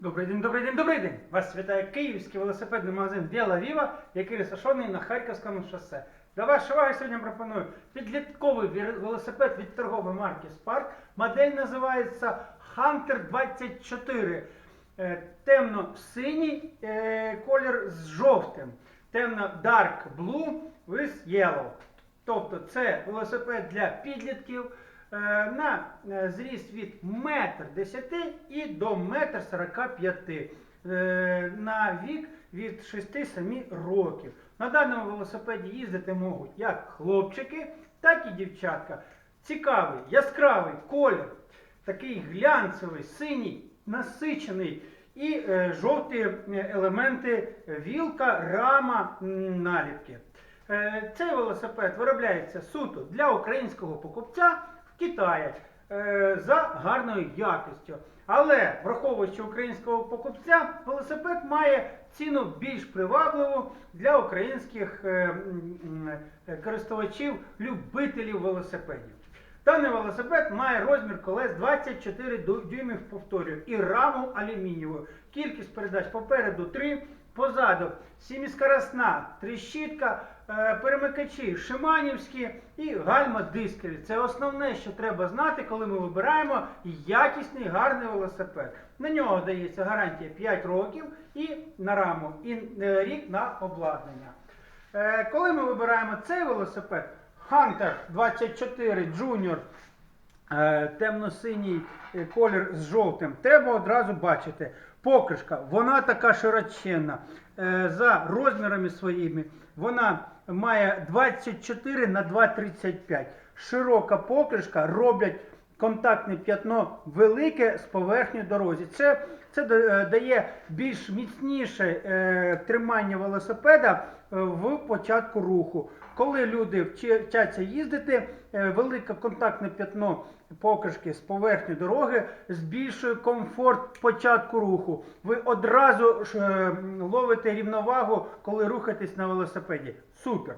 Добрий день, добрий день, добрий день! Вас вітає київський велосипедний магазин Біла Віва, який розташований на Харківському шосе. До вашої уваги сьогодні пропоную підлітковий велосипед від торгової марки Spark. Модель називається Hunter 24. Е, Темно-синій е, колір з жовтим. Темно Dark Blue with Yellow. Тобто це велосипед для підлітків на е, зріст від 1,10 м і до 1,45 м. Е, На вік від 6-7 років. На даному велосипеді їздити можуть як хлопчики, так і дівчатка. Цікавий, яскравий колір, такий глянцевий, синій, насичений і е, жовті е, елементи вілка, рама, наліпки. Е, Цей велосипед виробляється суто для українського покупця в е, за гарною якістю. Але враховуючи українського покупця, велосипед має ціну більш привабливу для українських е, е, користувачів, любителів велосипедів. Даний велосипед має розмір колес 24 ду- дюймів, повторюю, і раму алюмінієву. Кількість передач попереду 3, позаду сіміскоросна тріщітка, е, перемикачі шиманівські і гальма дискові. Це основне, що треба знати, коли ми вибираємо якісний гарний велосипед. На нього дається гарантія 5 років і на раму, і е, рік на обладнання. Е, Коли ми вибираємо цей велосипед, Hunter 24 Junior, темно-синій колір з жовтим, треба одразу бачити. Покришка, вона така широченна. Е, За розмірами своїми вона має 24 на 2,35. Широка покришка роблять контактне п'ятно велике з поверхні дорозі. Це, це е, дає більш міцніше е, тримання велосипеда е, в початку руху. Коли люди вчаться їздити, е, велике контактне п'ятно покришки з поверхні дороги збільшує комфорт початку руху. Ви одразу ж, ловите рівновагу, коли рухаєтесь на велосипеді. Супер!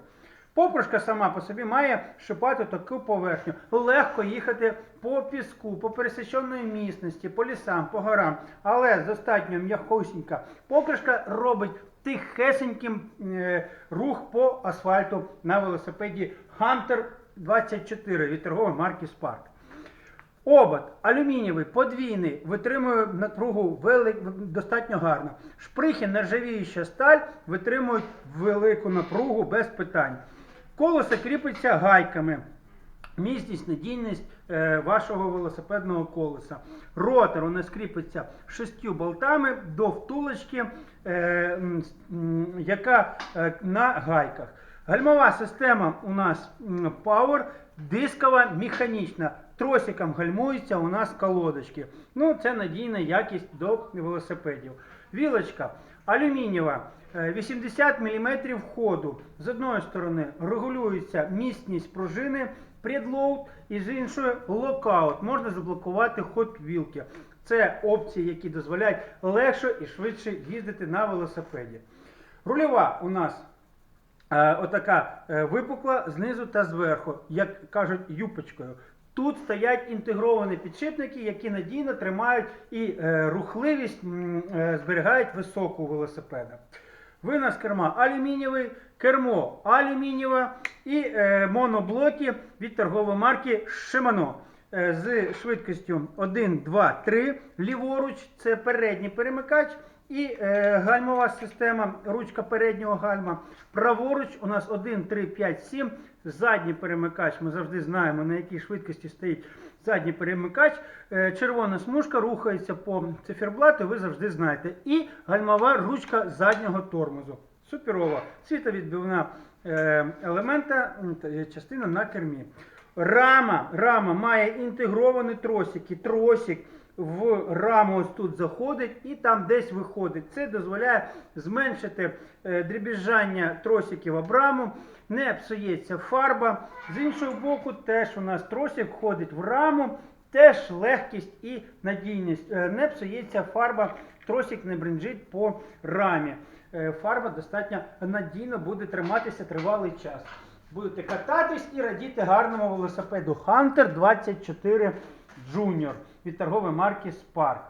Попришка сама по собі має шипати таку поверхню. Легко їхати по піску, по пересеченої місності, по лісам, по горам. Але достатньо м'якосінька покришка робить тихесеньким е, рух по асфальту на велосипеді Hunter 24 від торгової марки Spark. Обод алюмінієвий, подвійний, витримує напругу велик, достатньо гарно. Шприхи, нержавіюча сталь витримують велику напругу без питань. Колесо кріпиться гайками. Міцність, надійність е, вашого велосипедного колеса. Ротор у нас кріпиться шістю болтами до втулочки, е, яка е, на гайках. Гальмова система у нас Power, дискова, механічна. Тросиком гальмуються у нас колодочки. Ну, це надійна якість до велосипедів. Вілочка алюмінієва. е, 80 мм ходу. З одної сторони регулюється міцність пружини, предлоуд, і з іншої локаут. Можна заблокувати ход вілки. Це опції, які дозволяють легше і швидше їздити на велосипеді. Рульова у нас Е, отака е, випукла знизу та зверху, як кажуть, юпочкою. Тут стоять інтегровані підшипники, які надійно тримають і е, рухливість е, зберігають високу велосипеда. Винос керма алюмінієвий, кермо алюмінієве і е, моноблоки від торгової марки е, з швидкістю 1, 2, 3. Ліворуч це передній перемикач і е, гальмова система, ручка переднього гальма. Праворуч у нас 1, 3, 5, 7. Задній перемикач. Ми завжди знаємо, на якій швидкості стоїть задній перемикач. Е, червона смужка рухається по циферблату, ви завжди знаєте. І гальмова ручка заднього тормозу. Суперова. Світовідбивна е, елемента, частина на кермі. Рама, рама має інтегровані тросики. Тросик в раму ось тут заходить і там десь виходить. Це дозволяє зменшити е, дрібіжання тросиків об раму, не псується фарба. З іншого боку, теж у нас тросик входить в раму, теж легкість і надійність. Е, Не псується фарба, тросик не бринжить по рамі. Е, Фарба достатньо надійно буде триматися тривалий час. Будете кататись і радіти гарному велосипеду Hunter 24 Junior від торгової марки Spark.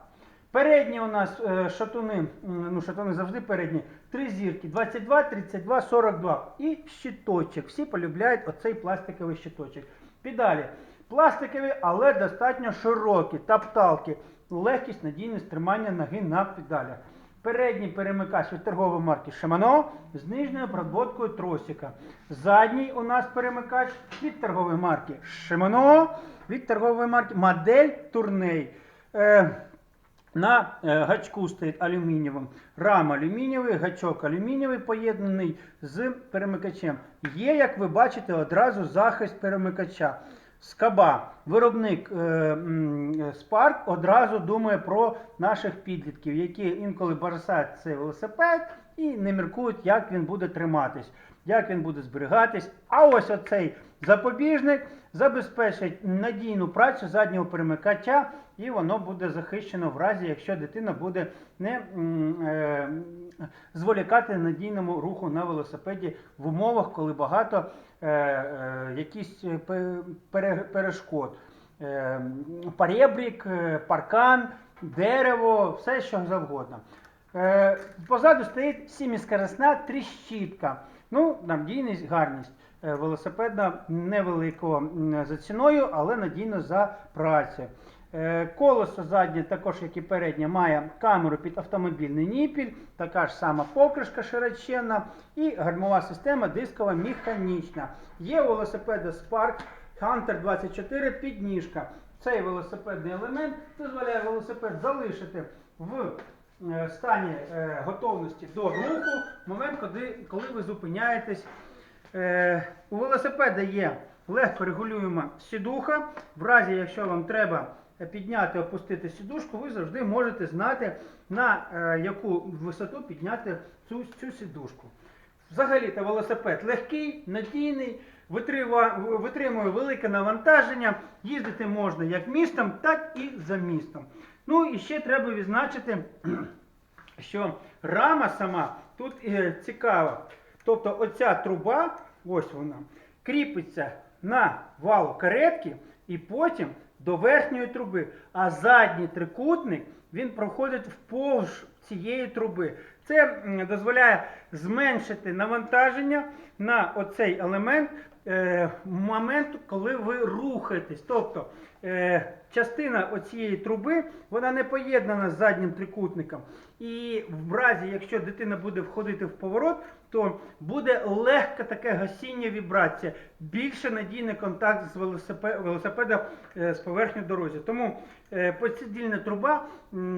Передні у нас е, шатуни, ну шатуни завжди передні, три зірки, 22, 32, 42. І щиточок. Всі полюбляють оцей пластиковий щиточок. Педалі. Пластикові, але достатньо широкі. Тапталки. Легкість, надійність тримання ноги на педалях. Передній перемикач від торгової марки Shimano з нижньою проводкою тросика. Задній у нас перемикач від торгової марки Shimano, від торгової марки модель Турней. Е, на е, гачку стоїть алюмінієвим. Рама алюмінієвий, гачок алюмінієвий поєднаний з перемикачем. Є, як ви бачите, одразу захист перемикача. Скаба, виробник спарк е, Spark одразу думає про наших підлітків, які інколи бажають цей велосипед і не міркують, як він буде триматись, як він буде зберігатись. А ось оцей запобіжник забезпечить надійну працю заднього перемикача, і воно буде захищено в разі, якщо дитина буде не е, зволікати надійному руху на велосипеді в умовах, коли багато е, е, якісь е, пере- перешкод. Е, Перебрік, е, паркан, дерево, все що завгодно. Е, Позаду стоїть сіміскорисна тріщітка. Ну, надійність, гарність. Е, Велосипедна невеликого за ціною, але надійно за працею. Е, Колесо заднє, також як і переднє, має камеру під автомобільний ніпіль, така ж сама покришка широченна і гальмова система дискова механічна. Є у велосипеда Spark Hunter 24 підніжка. Цей велосипедний елемент дозволяє велосипед залишити в стані е, готовності до руху в момент, коли, ви зупиняєтесь. Е, У велосипеда є легко регулюєма сідуха. В разі, якщо вам треба підняти, опустити сідушку, ви завжди можете знати, на е, яку висоту підняти цю, цю сідушку. Взагалі-то велосипед легкий, надійний, витримує велике навантаження, їздити можна як містом, так і за містом. Ну і ще треба відзначити, що рама сама тут е, цікава. Тобто оця труба, ось вона, кріпиться на вал каретки і потім до верхньої труби. А задній трикутник він проходить вповз цієї труби. Це дозволяє зменшити навантаження на оцей елемент е, моменту, коли ви рухаєтесь. Тобто е, частина оцієї труби вона не поєднана з заднім трикутником. І в разі, якщо дитина буде входити в поворот, то буде легке таке гасіння вібрація, більше надійний контакт з велосипе- велосипеда е, з поверхнею дорозі. Тому е, подсидільна труба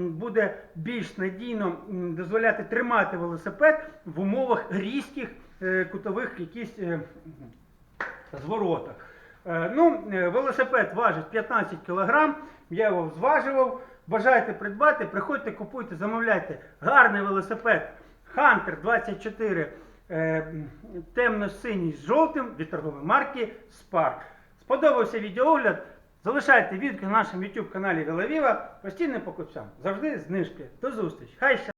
буде більш надійно дозволяти тримати велосипед в умовах різких е, кутових якісь зворотах. Е, Ну, е, велосипед важить 15 кг, я його зважував. Бажаєте придбати, приходьте, купуйте, замовляйте. Гарний велосипед Hunter 24 е, темно-синій з жовтим від торгової марки Spark. Сподобався відеоогляд? Залишайте відгуки на нашому YouTube каналі Веловіва. Постійним покупцям. Завжди знижки. До зустрічі. Хай!